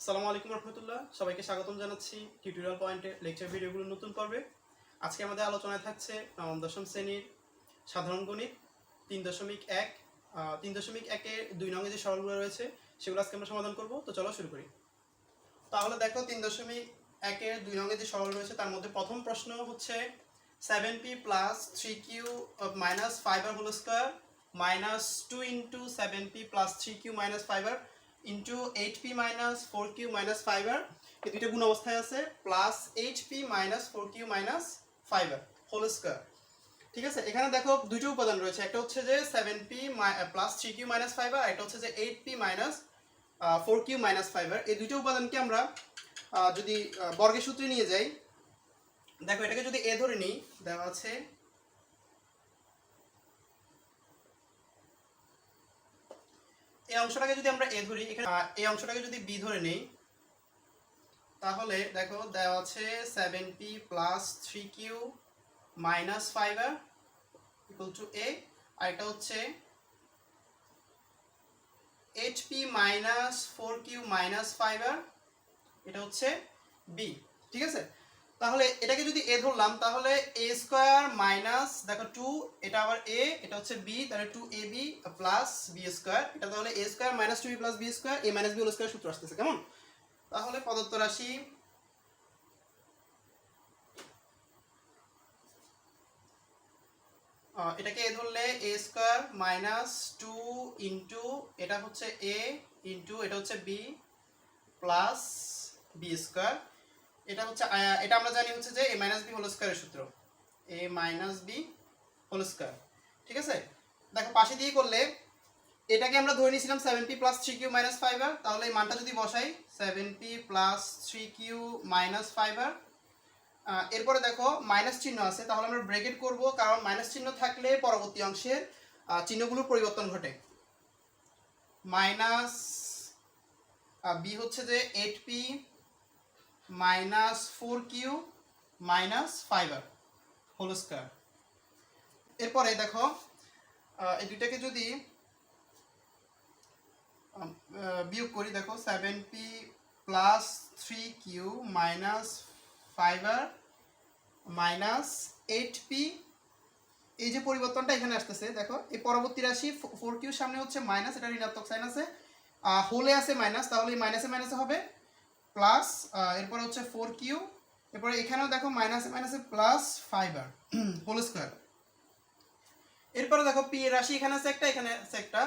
আসসালামু আলাইকুম রহমতুল্লাহ। সবাইকে স্বাগতম জানাচ্ছি টিউটোরিয়াল পয়েন্টে লেকচার ভিডিওগুলোর নতুন পর্বে। আজকে আমাদের আলোচনায় থাকছে নবম, দশম শ্রেণির সাধারণ গণিত তিন দশমিক এক তিন দশমিক একের দুই নঙে যে সরলগুলো রয়েছে, সেগুলো আজকে আমরা সমাধান করব। তো চলো শুরু করি। তাহলে দেখো তিন দশমিক একের দুই নঙে যে সরল রয়েছে, তার মধ্যে প্রথম প্রশ্ন হচ্ছে seven P plus three Q minus five R whole square minus two into seven P plus three Q minus five R into eight P minus four Q minus five R এই দুইটা গুণ অবস্থায় আছে plus eight P minus four Q minus five R whole square ঠিক আছে? এখানে দেখো দুটো উপাদান রয়েছে, একটা হচ্ছে যে seven P plus three Q minus five R একটা হচ্ছে যে eight P minus four Q minus five R এই দুটো উপাদানকে আমরা যদি বর্গের সূত্রে নিয়ে যাই, দেখো এটাকে যদি এ ধরে নিই, দেওয়া আছে এই অংশটাকে যদি আমরা এ ধরি, এখানে এই অংশটাকে যদি বি ধরে নেই, তাহলে দেখো দেওয়া আছে seven P plus three Q minus five equal to A আর এটা হচ্ছে eight P minus four Q minus five এটা হচ্ছে বি ঠিক আছে? তাহলে এটাকে যদি এ ধরলাম, তাহলে এ স্কোয়ার মাইনাস দেখো টু এটা আবার এ এটা হচ্ছে বি তাহলে two A B plus B square এটা তাহলে A square minus two B plus B square A minus B whole square সূত্র আসতেছে, কেমন? তাহলে প্রদত্ত রাশি এটাকে এ ধরলে A square minus two into এটা হচ্ছে এ ইন্টু এটা হচ্ছে বি প্লাস বি স্কোয়ার এটা হচ্ছে এটা আমরা জানি হচ্ছে যে এ মাইনাস বি হোল স্কোয়ারের সূত্র। A minus B whole square ঠিক আছে? দেখো, পাশে দিয়ে করলে এটাকে আমরা ধরে নিয়েছিলাম seven P plus three Q minus five R তাহলে এই মানটা যদি বসাই seven P plus three Q minus five R এরপরে দেখো মাইনাস চিহ্ন আছে, তাহলে আমরা ব্রেকেট করব, কারণ মাইনাস চিহ্ন থাকলে পরবর্তী অংশের চিহ্নগুলোর পরিবর্তন ঘটে। মাইনাস বি হচ্ছে যে eight P minus four Q minus five R whole square এরপরে দেখো এই দুইটাকে যদি বিয়োগ করি, দেখো seven P plus three Q minus five R minus eight P এই যে পরিবর্তনটা এখানে আসতেছে, দেখো, এই পরবর্তী রাশি ফোর কিউর সামনে হচ্ছে মাইনাস এটা ঋণাত্মক সাইন আছে হোলে আছে মাইনাস তাহলে এই মাইনাসে মাইনাসে হবে প্লাস এরপরে হচ্ছে ফোর কিউ এরপরে এখানেও দেখো মাইনাসে মাইনাসে plus five R whole square এরপরে দেখো পি এর রাশি এখানে আছে একটা, এখানে আছে একটা।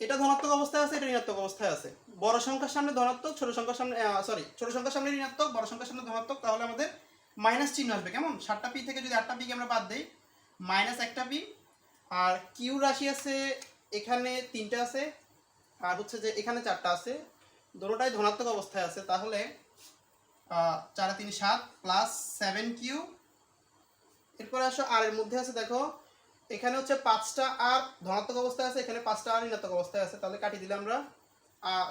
এটা ধনাত্মক অবস্থায় আছে, এটা ঋণাত্মক অবস্থায় আছে। বড় সংখ্যার সামনে ধনাত্মক, ছোট সংখ্যার সামনে সরি ছোট সংখ্যার সামনে ঋণাত্মক, বড় সংখ্যার সামনে ধনাত্মক, তাহলে আমাদের মাইনাস চিহ্ন আসবে। কেমন? সাতটা পি থেকে যদি আটটা পিকে আমরা বাদ দিই মাইনাস একটা পি আর কিউ রাশি আছে, এখানে তিনটা আছে, আর হচ্ছে যে এখানে চারটা আছে। দুটোটাই ধনাত্মক অবস্থায় আছে, তাহলে চার তিন সাত প্লাস সেভেন কিউ এরপরে আসো আর এর মধ্যে আছে, দেখো, এখানে হচ্ছে পাঁচটা আর ধনাত্মক অবস্থায় আছে, এখানে পাঁচটা আর ঋণাত্মক অবস্থায় আছে, তাহলে কাটিয়ে দিলে আমরা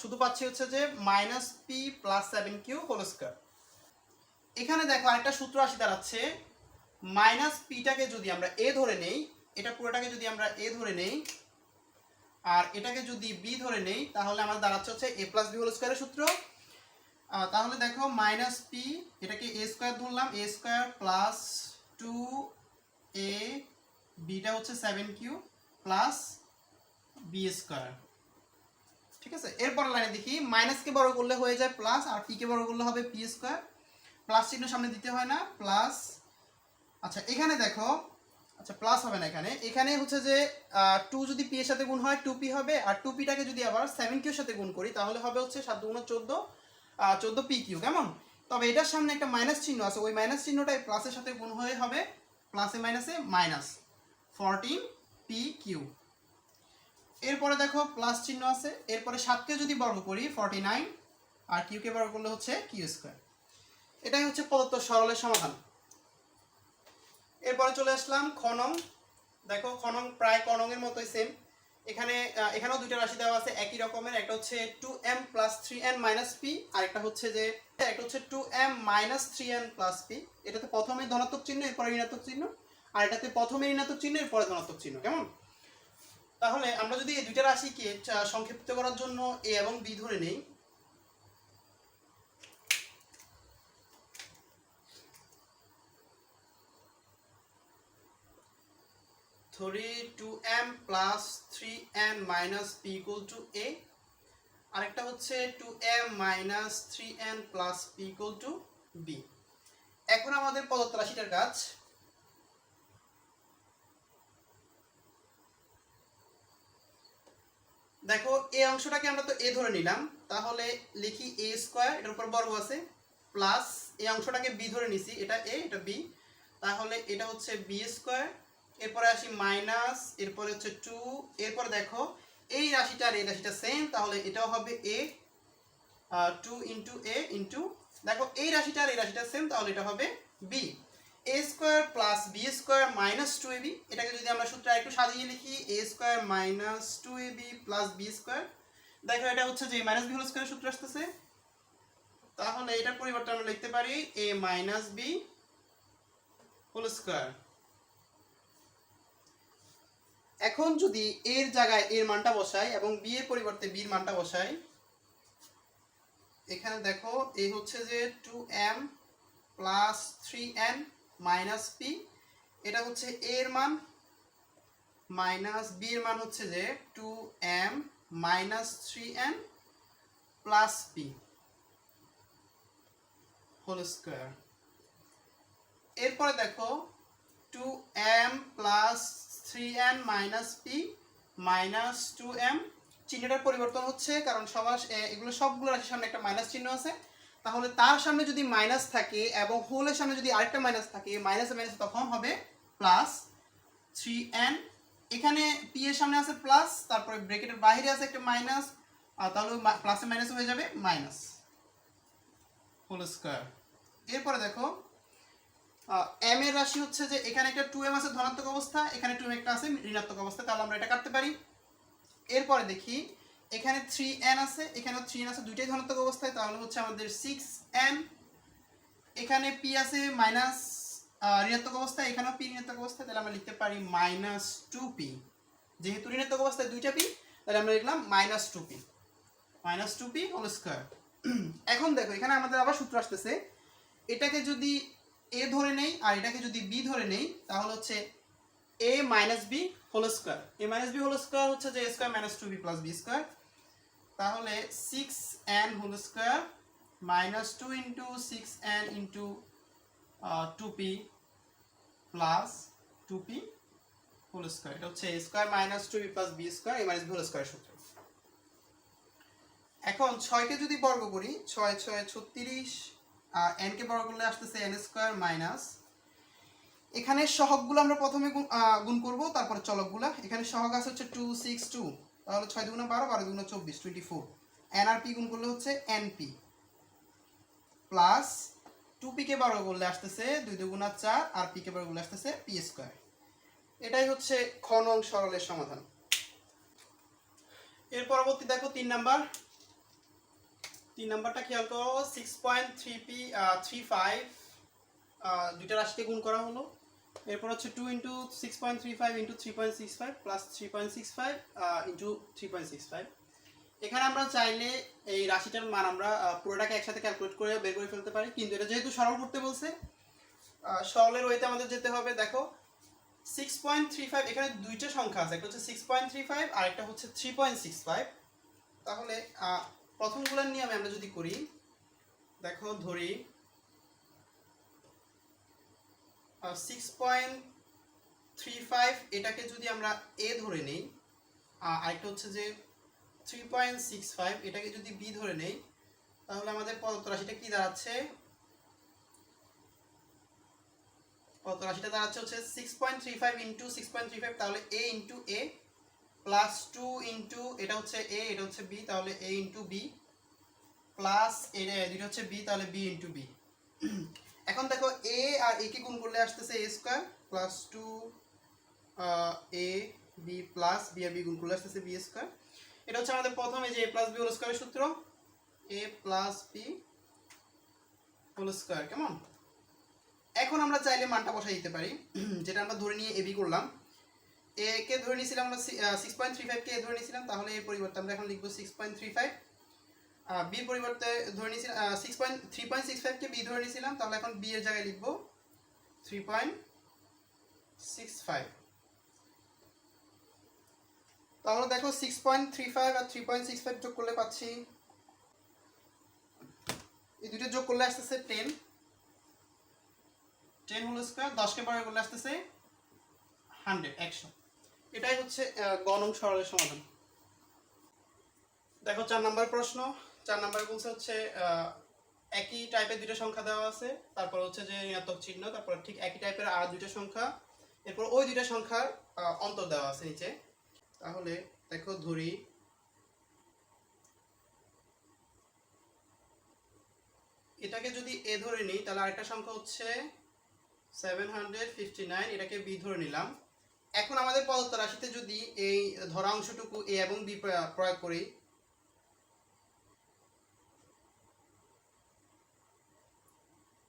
শুধু পাচ্ছি হচ্ছে যে minus P plus seven Q whole square এখানে দেখো আরেকটা সূত্র আসি দাঁড়াচ্ছে মাইনাস পিটাকে যদি আমরা এ ধরে নেই, এটা পুরোটাকে যদি আমরা এ ধরে নেই আর এটাকে যদি বি ধরে নেই, তাহলে আমার দাঁড়াচ্ছে হচ্ছে এ প্লাস বি হোল স্কোয়ারের সূত্র। তাহলে দেখো মাইনাস পি এটাকে এ স্কোয়ার ধরলাম A square plus two A beta হচ্ছে seven Q plus B square ঠিক আছে? এরপর লাইনে দেখি মাইনাসকে বড় করলে হয়ে যায় প্লাস আর পিকে বড় করলে হবে পি স্কোয়ার প্লাস চিহ্ন সামনে দিতে হয় না প্লাস আচ্ছা এখানে দেখো আচ্ছা প্লাস হবে না এখানে। এখানে হচ্ছে যে টু যদি পি এর সাথে গুণ হয় টু পি হবে। আর টু পিটাকে যদি আবার সেভেন কিউর সাথে গুণ করি, তাহলে হবে হচ্ছে সাত দুগুণ চোদ্দ চোদ্দ পি কিউ কেমন? তবে এটার সামনে একটা মাইনাস চিহ্ন আছে। ওই মাইনাস চিহ্নটা প্লাসের সাথে গুণ হয়ে হবে। প্লাসে মাইনাসে মাইনাস ফোরটিন পি কিউ এরপরে দেখো প্লাস চিহ্ন আছে। এরপরে সাতকে যদি বর্গ করি ফর্টি নাইন আর কিউকে বর্গ করলে হচ্ছে কিউ স্কোয়ার এটাই হচ্ছে প্রদত্ত সরলের সমাধান। এরপরে চলে আসলাম খনং দেখো খনং প্রায় কনংয়ের মতোই সেম এখানে এখানেও দুইটা রাশি দেওয়া আছে, একই রকমের। একটা হচ্ছে two M plus three N minus P আর একটা হচ্ছে যে, একটা হচ্ছে two M minus three N plus P এটাতে প্রথমে ধনাত্মক চিহ্ন, এরপরে ঋণাত্মক চিহ্ন। আর এটাতে প্রথমে ঋণাত্মক চিহ্ন, এরপরে ধনাত্মক চিহ্ন, কেমন? তাহলে আমরা যদি এই দুইটা রাশিকে সংক্ষিপ্ত করার জন্য এ এবং বি ধরে নেই ধরি two M plus three N minus P equal to A আরেকটা হচ্ছে two M minus three N plus P equal to B এখন আমাদের রাশিটার কাজ। দেখো এই অংশটাকে আমরা তো এ ধরে নিলাম। তাহলে লিখি এ স্কোয়ার এটার উপর বর্গ আছে। প্লাস এই অংশটাকে বি ধরে নিছি, এটা এ এটা তাহলে এটা হচ্ছে বি স্কোয়ার এরপরে আসি মাইনাস এরপরে হচ্ছে টু এরপরে দেখো, এই রাশিটা আর এই রাশিটা সেম তাহলে এটাও হবে A two into A into দেখো, এই রাশিটা আর এই রাশিটা সেম তাহলে এটা হবে B A square plus B square minus two A B এটাকে যদি আমরা সূত্র একটু সাজিয়ে লিখি A square minus two A B plus B square দেখো, এটা হচ্ছে যে মাইনাস বি হোল স্কোয়ার সূত্র আসতেছে। তাহলে এটার পরিবর্তে আমরা লিখতে পারি A minus B whole square এখন যদি এর জায়গায় এর মানটা বসাই এবং বি এর পরিবর্তে বির মানটা বসাই, এখানে দেখো এই হচ্ছে যে two M plus three N minus P এটা হচ্ছে এর মান মাইনাস বি এর মান হচ্ছে যে two M minus three N plus P whole square এরপরে দেখো two M plus three N minus P minus two M চিহ্নটার পরিবর্তন হচ্ছে, কারণ সবার এগুলো সবগুলো রাশির সামনে একটা মাইনাস চিহ্ন আছে। তাহলে তার সামনে যদি মাইনাস থাকে এবং হোলের সামনে যদি আরেকটা মাইনাস থাকে মাইনাস মাইনাস তখন হবে প্লাস থ্রি এন এখানে পি এর সামনে আছে প্লাস তারপরে ব্রেকেটের বাইরে আছে একটা মাইনাস তাহলে প্লাসে মাইনাস হয়ে যাবে মাইনাস হোল স্কোয়ার এরপরে দেখো এম এর রাশি হচ্ছে যে এখানে একটা টু এম আছে, ধনাত্মক অবস্থা, এখানে টু এম একটা আছে, ঋণাত্মক অবস্থা, তাহলে আমরা এটা কাটতে পারি। এরপরে দেখি, এখানে থ্রি এন আছে এখানে থ্রি এন আছে, দুইটাই ধনাত্মক অবস্থায়, তাহলে হচ্ছে আমাদের সিক্স এন এখানে পি আছে মাইনাস ঋণাত্মক অবস্থায়, এখানেও পি ঋণাত্মক অবস্থায়, তাহলে আমরা লিখতে পারি মাইনাস টু পি যেহেতু ঋণাত্মক অবস্থায় দুইটা পি তাহলে আমরা লিখলাম minus two P minus two P whole square এখন দেখো, এখানে আমাদের আবার সূত্র আসতেছে, এটাকে যদি এ ধরে নেই আর এটাকে যদি বি ধরে নেই, তাহলে হচ্ছে A minus B whole square A minus B whole square হচ্ছে যে square minus two B plus B square তাহলে six N whole square minus two into six N into two P plus two P whole square এটা হচ্ছে square minus two B plus B square A minus B whole square সূত্র। এখন ছয়কে যদি বর্গ করি, ছয় ছয়, ছত্রিশ আর এন কে বর্গ করলে আসতেছে এন স্কোয়ার মাইনাস এখানে সহগগুলো আমরা প্রথমে গুণ করব, তারপরে চলকগুলো। এখানে সহগ আছে হচ্ছে টু সিক্স টু তাহলে ছয় দুগুণে বারো বারো দুগুণে চব্বিশ টোয়েন্টি ফোর এন আর পি গুণ করলে হচ্ছে N P plus two P কে বারো করলে আসতেছে দুই দুগুণা চার, আর পি কে বারো করলে আসতেছে পি স্কোয়ার এটাই হচ্ছে খ নং সরলের সমাধান। এর পরবর্তী দেখো তিন নাম্বার। তিন নাম্বারটা খেয়াল করো six point three P three five দুইটা রাশিকে গুণ করা হলো। এরপর হচ্ছে two into six point three five into three point six five plus three point six five into three point six five এখানে আমরা চাইলে এই রাশিটার মান আমরা পুরোটাকে একসাথে ক্যালকুলেট করে বের করে ফেলতে পারি। কিন্তু এটা যেহেতু সরল করতে বলছে সরলের ওইতে আমাদের যেতে হবে। দেখো সিক্স পয়েন্ট থ্রি ফাইভ এখানে দুইটা সংখ্যা আছে। একটা হচ্ছে সিক্স পয়েন্ট থ্রি ফাইভ আর একটা হচ্ছে থ্রি পয়েন্ট সিক্স ফাইভ তাহলে প্রথমগুলোর নিয়মে আমরা যদি করি, দেখো ধরি সিক্স পয়েন্ট থ্রি ফাইভ এটাকে যদি আমরা এ ধরে নেই আরেকটা হচ্ছে যে থ্রি পয়েন্ট সিক্স ফাইভ এটাকে যদি বি ধরে নেই, তাহলে আমাদের পদত্ব রাশিটা কি দাঁড়াচ্ছে? পদত্ব রাশিটা দাঁড়াচ্ছে হচ্ছে six point three five into six point three five তাহলে A into A plus two into এটা হচ্ছে এ এটা হচ্ছে বি তাহলে এ ইন্টু বি প্লাস দুটো হচ্ছে বি তাহলে বি ইন্টু বি এখন দেখো এ আর এ কে গুণ করলে আসতেছে A square plus two A B plus B R B গুণ করলে আসতেছে বি স্কোয়ার এটা হচ্ছে আমাদের প্রথমে যে এ প্লাস বি হোল স্কোয়ারের সূত্র। A plus B whole square কেমন? এখন আমরা চাইলে মানটা বসাই দিতে পারি। যেটা আমরা ধরে নিয়ে এবি করলাম। এ, কে ধরে নিয়েছিলাম আমরা সিক্স পয়েন্ট থ্রি ফাইভ কে ধরে নিয়েছিলাম, তাহলে এর পরিবর্তে আমরা এখন লিখব সিক্স পয়েন্ট থ্রি ফাইভ বির পরিবর্তে ধরে নিয়েছিলাম six point three point six ফাইভকে B ধরে নিয়েছিলাম, তাহলে এখন বি এর জায়গায় লিখব থ্রি পয়েন্ট সিক্স ফাইভ তাহলে দেখো সিক্স পয়েন্ট থ্রি ফাইভ আর থ্রি পয়েন্ট সিক্স ফাইভ যোগ করলে পাচ্ছি, এই দুটো যোগ করলে আসতেছে টেন টেন হোল স্কোয়ার দশকে বারে করলে আসতেছে হান্ড্রেড একশো। এটাই হচ্ছে আহ, গ নং সরলের সমাধান। দেখো চার নাম্বার প্রশ্ন। চার নাম্বার বলছে হচ্ছে একই টাইপের দুটো সংখ্যা দেওয়া আছে। তারপর হচ্ছে যে ঋণাত্মক চিহ্ন তারপর ঠিক একই টাইপের আর দুটো সংখ্যা। এরপর ওই দুটো সংখ্যার অন্তর দেওয়া আছে নিচে। তাহলে দেখো ধরি। এটাকে যদি এ ধরে নিই তাহলে আরেকটা সংখ্যা হচ্ছে সেভেন হান্ড্রেড ফিফটি নাইন এটাকে বি ধরে নিলাম। এখন আমাদের প্রদত্ত রাশিতে যদি এই ধরা অংশটুকু এ এবং বি প্রয়োগ করি,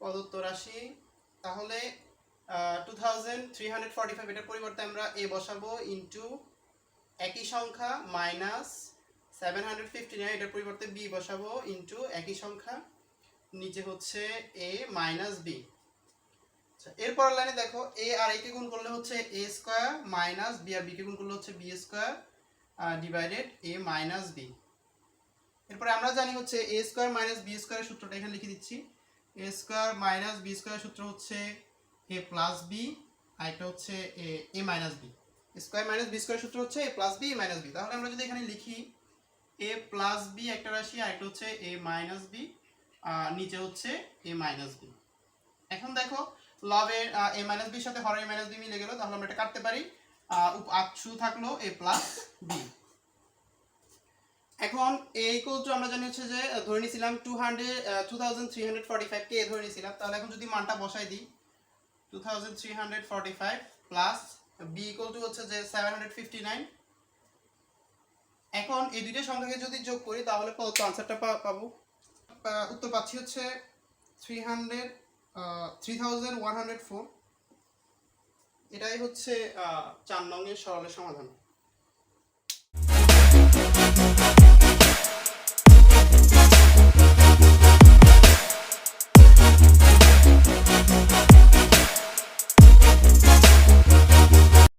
প্রদত্ত রাশি, তাহলে টু এটার পরিবর্তে আমরা এ বসাবো ইন্টু একই সংখ্যা minus seven hundred fifty nine এটার পরিবর্তে বি বসাবো ইন্টু একই সংখ্যা, নিচে হচ্ছে এ মাইনাস বি এরপর লাইনে দেখো এ আর এ কে গুণ করলে হচ্ছে এ স্কোয়ার মাইনাস বি আর বি কে গুণ করলে হচ্ছে B square divided A minus B এরপরে আমরা জানি হচ্ছে এ স্কোয়ার মাইনাস বি স্কোয়ারের সূত্রটা এখানে লিখে দিচ্ছি। এ স্কোয়ার মাইনাস বি স্কোয়ারের সূত্র হচ্ছে এ প্লাস বি আর একটা হচ্ছে A minus B square minus B স্কোয়ারের সূত্র হচ্ছে A plus B minus B তাহলে আমরা যদি এখানে লিখি এ প্লাস বি একটা রাশি, আর একটা হচ্ছে এ মাইনাস বি নিচে হচ্ছে এ মাইনাস বি এখন দেখো লবের এ মাইনাস বির সাথে হরের মাইনাস বি মিলে গেল, তাহলে আমরা এটা কাটতে পারি। শুধু থাকল এ প্লাস বি এখন এ ইকুয়াল আমরা জানি হচ্ছে যে ধরে নিয়েছিলাম two hundred two thousand three hundred forty ফাইভকে এ ধরে নিয়েছিলাম তাহলে এখন যদি মানটা বসাই দিই two thousand three hundred forty five plus B equal to হচ্ছে যে সেভেন হান্ড্রেড ফিফটি নাইন এখন এই দুইটা সংখ্যাকে যদি যোগ করি, তাহলে কত? আনসারটা পাবো? উত্তর পাচ্ছি হচ্ছে three hundred three thousand one hundred four এটাই হচ্ছে চার নংয়ের সরলের সমাধান।